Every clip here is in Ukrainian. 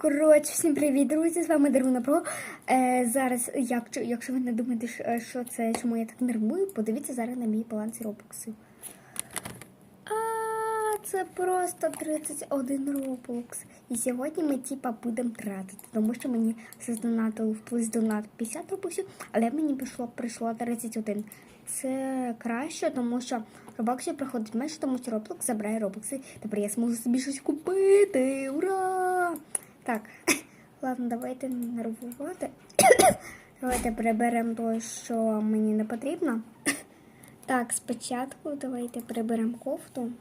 Коротше, всім привіт, друзі! З вами Даруна Про. Е, зараз, якщо, якщо ви не думаєте, що- е, це, чому я так нервую, подивіться зараз на мій баланс робоксів. А, це просто 31 робокс. І сьогодні ми типа будемо тратити, тому що мені задонатили в плюс донат 50 робоксів, але мені прийшло, прийшло 31. Це краще, тому що робоксів приходить менше, тому що Roblox забирає робокси. Тепер я зможу собі щось купити. Ура! Так, ладно, давайте не нервувати. Давайте приберемо те, що мені не потрібно. Так, спочатку давайте приберемо кофту.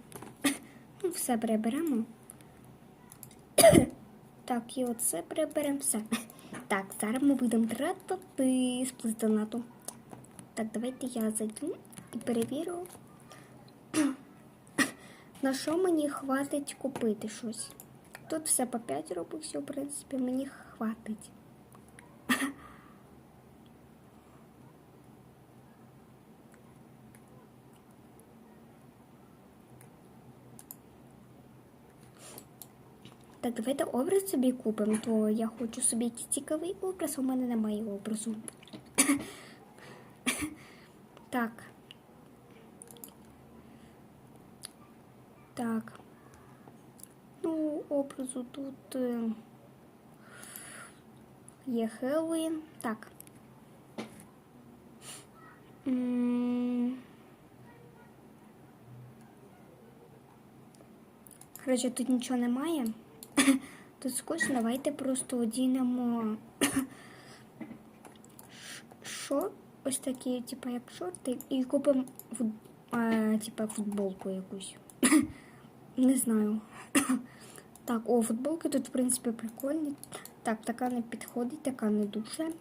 Ну, все приберемо. Так, і оце приберемо все. Так, зараз ми будемо тратити з плюс. Так, давайте я зайду і перевірю, на що мені хватить купити щось. Тут все по 5 робоксів, в принципі, мені хватить. Так, давайте образ собі купимо, то я хочу собі якийсь цікавий образ, а у мене немає образу. Так. Так. Образу тут е, є Хеллоуін. Так. Коротше, тут нічого немає. Тут скучно, давайте просто одінемо шорт, ось такі, типу, як шорти, і купимо фут... типу, футболку якусь. Не знаю. Так, о, футболки тут, в принципі, прикольні. Так, така не підходить, така не дуже.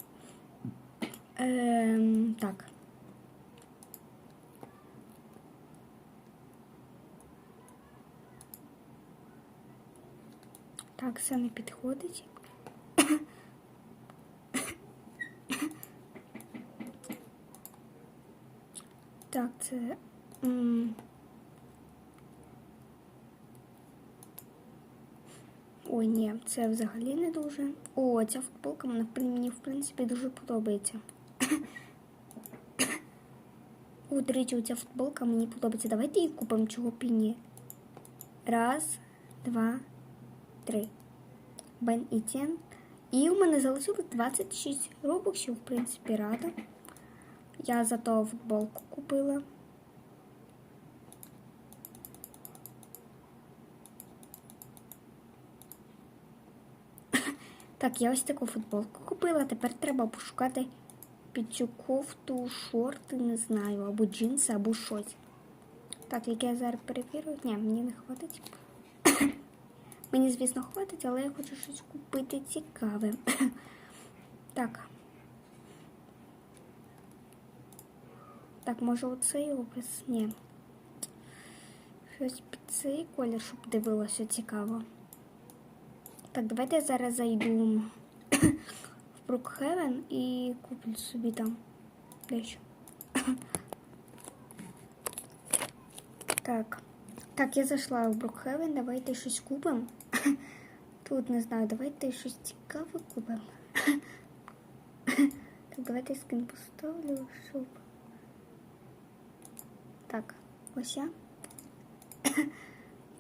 Ем, так. Так, все не підходить. Так, це. Ой, ні, це взагалі не дуже. О, ця футболка мені, в принципі, дуже подобається. О, до речі, ця футболка мені подобається. Давайте її купимо, чого б. Раз, два, три. Бен і Тен. І у мене залишилось 26 робоксів, в принципі, рада. Я зато футболку купила. Так, я ось таку футболку купила. Тепер треба пошукати під цю кофту, шорти, не знаю, або джинси, або щось. Так, як я зараз перевірю. Ні, мені не хватить. Мені, звісно, хватить, але я хочу щось купити цікаве. Так. Так, може оцей образ? Ні. Щось під цей колір, щоб дивилося цікаво. Так, давайте я зараз зайду в Брукхевен і куплю собі там дещо. Так. Так, я зайшла в Брукхевен, давайте щось купимо. Тут не знаю, давайте щось цікаве купимо. Так, давайте скин поставлю, щоб. Так, ось я.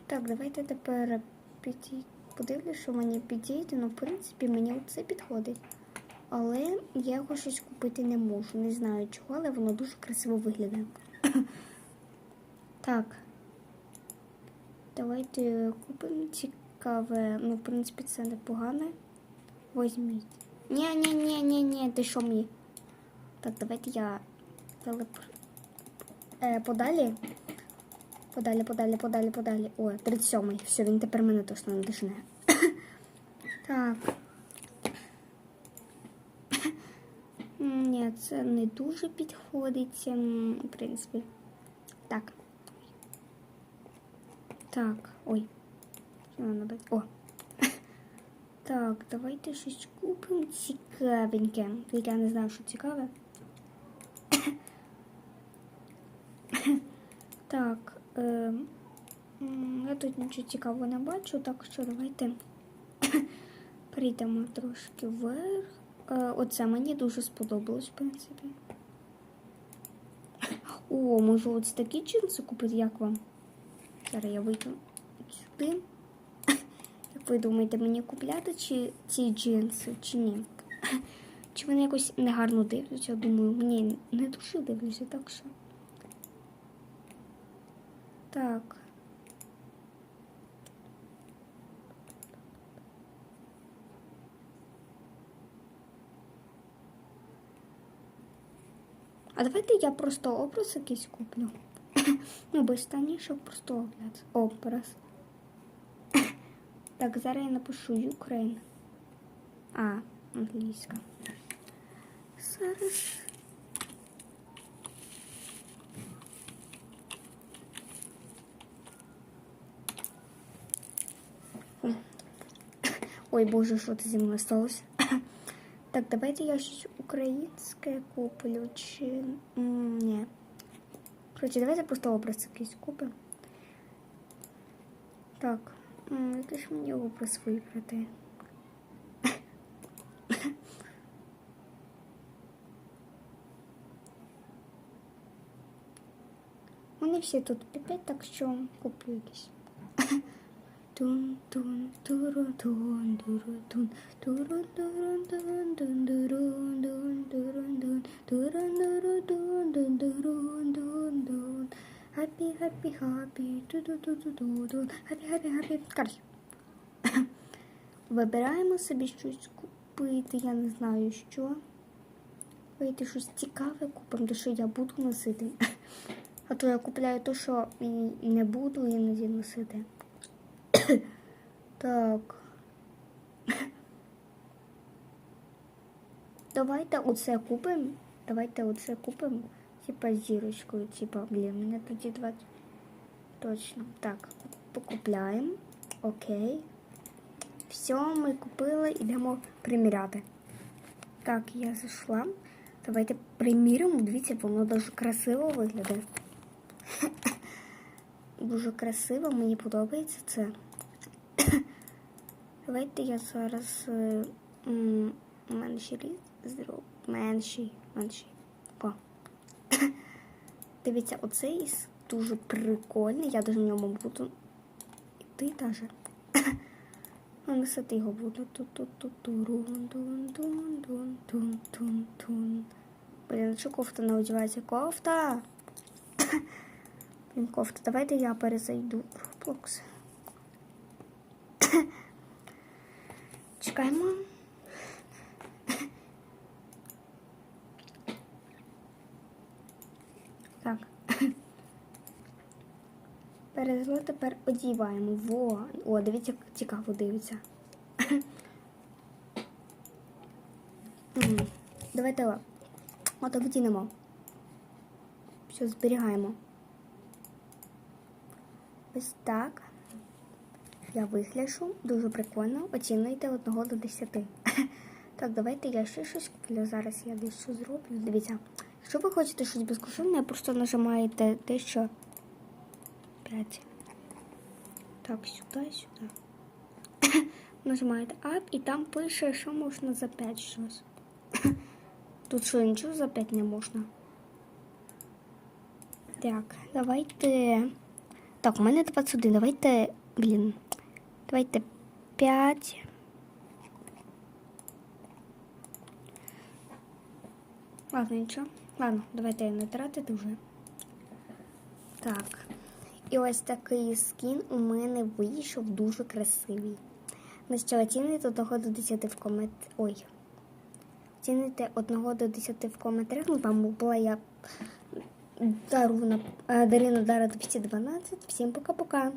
Так, давайте тепер підійти. Подивлюсь, що мені підійде, ну, в принципі, мені це підходить. Але я його щось купити не можу. Не знаю чого, але воно дуже красиво виглядає. Так. Давайте купимо цікаве. Ну, в принципі, це непогане. Возьміть. ні ні ні ні ні ти що мені? Так, давайте я телепр... Е, подалі. Подалі, подалі, подалі, подалі. О, 37-й. Все, він тепер мене точно не дожне. Так. Ні, це не дуже підходить, в принципі. Так. Так, ой. О. Так, давайте щось купимо цікавеньке. Я не знаю, що цікаве. Так, е, я тут нічого цікавого не бачу, так що давайте Прийдемо трошки вверх. Е, Оце мені дуже сподобалось, в принципі. О, можу ось такі джинси купити, як вам? Зараз я вийду сюди. Як ви думаєте, мені купляти чи ці джинси, чи ні? Чи вони якось негарно дивляться? Я Думаю, мені не дуже дивляться, так що. Так. А давайте я просто образ якийсь куплю. Ну, без штанішок просто огляд. Образ. Так, зараз я напишу Ukraine. А, англійська. Зараз. Ой, боже, що це зі мною сталося? Так, давайте я щось українське куплю чи. м, Ні. Коротше, давайте просто образ якийсь купимо. Так, м, який ж мені образ вибрати? Вони всі тут піпять, так що куплю якийсь. Тун тун турун тун турун тун турун турун тун тун турун тун турун тун турун турун тун тун турун тун тун Happy, happy, happy, ту ту ту ту ту ту happy, happy, happy. Коротше. Вибираємо собі щось купити, я не знаю що. Вийти щось цікаве купимо, то що я буду носити. А то я купляю те, що не буду іноді носити. Так. Давайте оце купимо. Давайте оце купимо. Типа з зірочкою. Типа, блін, мене тоді 20. Точно. Так, покупляємо. Окей. Все, ми купили, йдемо приміряти. Так, я зайшла. Давайте приміримо. Дивіться, воно дуже красиво виглядає. Дуже красиво, мені подобається це. Давайте я зараз е, менший різ зроблю. Менший, менший. О. Дивіться, оцей дуже прикольний. Я даже в ньому буду йти даже. Ну, носити його буду. Блін, що кофта не одягається? Кофта! Блін, кофта. Давайте я перезайду в Roblox. Чекаємо. Так. Перезайшли, тепер одіваємо. Во. О, дивіться, як цікаво дивиться. Давайте о, отак вдінемо. Все, зберігаємо. Ось так. Я вигляшу. Дуже прикольно. Оцінуйте 1 до 10. Так, давайте я ще щось куплю. Зараз я дещо зроблю. Дивіться. Якщо ви хочете щось безкоштовне, просто нажимаєте те, що 5. Так, сюди, сюди. Нажимаєте Up і там пише, що можна за 5 щось. Тут що, нічого за 5 не можна. Так, давайте. Так, у мене 21. Давайте. Блін. Давайте 5. Ладно, нічого. Ладно, давайте не тратити вже. Так. І ось такий скін у мене вийшов дуже красивий. На що оціните 1 до 10 в комент... Ой. Оціните 1 до 10 в коментарях. Ну, там була я Даруна, Дарина Дара 212. Всім пока-пока.